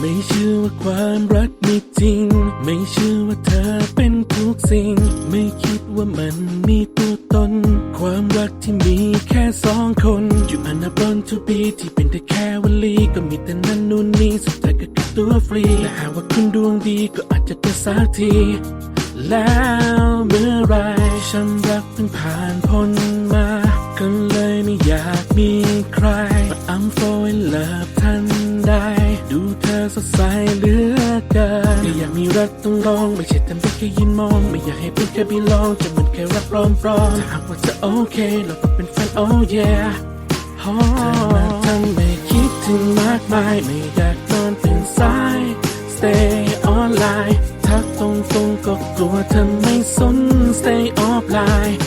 ไม่เชื่อว่าความรักมีจริง ไม่เชื่อว่าเธอเป็นทุกสิ่ง ไม่คิดว่ามันมีตัวตน ความรักที่มีแค่สองคนอยู่อันดับบนทูบีที่เป็นแต่แค่วลีก็มีแต่นั้นนู่นนี่สุดท้ายก็คือตัวฟรีและหากว่าคุณดวงดีก็อาจจะเจอสักทีแล้วเมื่อไรฉันรักเพิ่งผ่านพ้นมาก็เลยไม่อยากมีใคร But I'm fall in love ทันใด ดูเธอสดใสเหลือเกินไม่อยากมีรักต้องลอง ไม่ใช่ทำได้แค่ยินมอง ไม่อยากให้เป็นแค่บีลอง จะเหมือนแค่รักปลอมปลอมถ้าหากว่าเธอโอเค เราก็เป็นแฟน oh yeah เธอมาทำให้คิดถึงมากมาย ไม่อยากนอนตื่นสาย stay online ทักตรงตรงก็กลัวเธอไม่สน stay offline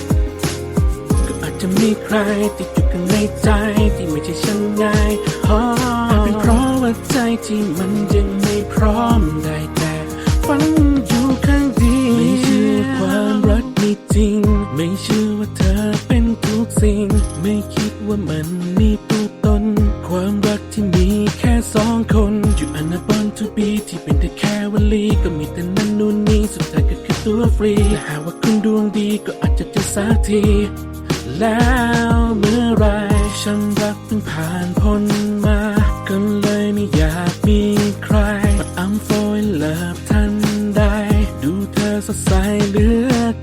ก็อาจจะมีใครติดอยู่ข้างในใจ ที่ไม่ใช่ฉันไงอ๋อาจเป็นเพราะ ใจที่มันยังไม่พร้อมได้แต่ฝันอยู่ข้างเดียวไม่เชื่อความรักมีจริง ไม่เชื่อว่าเธอเป็นทุกสิ่ง ไม่คิดว่ามันมีตัวตน ความรักที่มีแค่สองคนอยู่อันดับบนทูบีที่เป็นแต่แค่วลีก็มีแต่นั้นนู่นนี่สุดท้ายก็คือตัวฟรีและหากว่าคุณดวงดีก็อาจจะเจอสักทีแล้วเมื่อไรฉันรักเพิ่งผ่านพ้น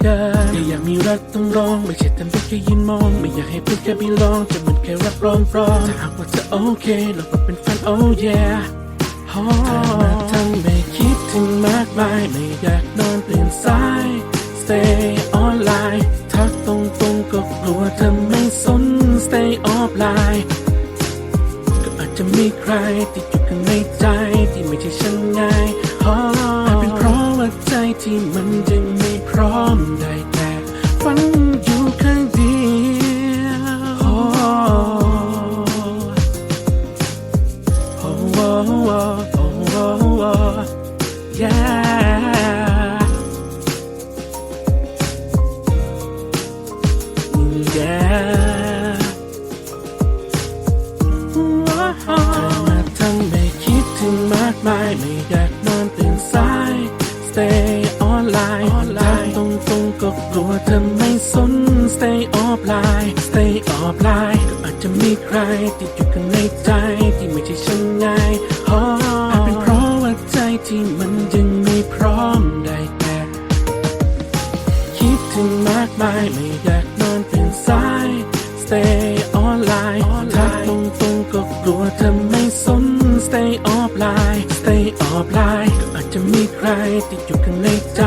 ลือเกินไม่อยากมีรักต้องลอง ไม่ใช่ทำได้แค่ยินมอง ไม่อยากให้เป็นแค่บีลอง จะเหมือนแค่รักปลอมปลอมถ้าหากว่าเธอโอเค เราก็เป็นแฟน oh yeah เธอมาทำให้คิดถึงมากมาย ไม่อยากนอนตื่ยนสาย stay online ทักตรงตรงๆก็กลัวเธอไม่สน stay offline ก็อาจจะมีใครติดอยู่ข้างในใจที่ไม่ใช่ฉันไงอ๋ออาจเป็นเพราะว่าใจที่มันยังไม่ yeah. Yeah. เธอมาทำให้คิดถึงมากมายไม่อยากนอนตื่นสาย stay online ทักตรงตรงก็กลัวเธอไม่สน stay offline stay offline ก็อาจจะมีใครติดอยู่ข้างในใจที่ไม่ใช่ฉันไงอ๋ มากมายไม่อยากนอนตื่นสาย stay online ทักตรงตรงก็กลัวเธอไม่สน stay offline stay offline ก็อาจจะมีใครติดอยู่ข้างในใจ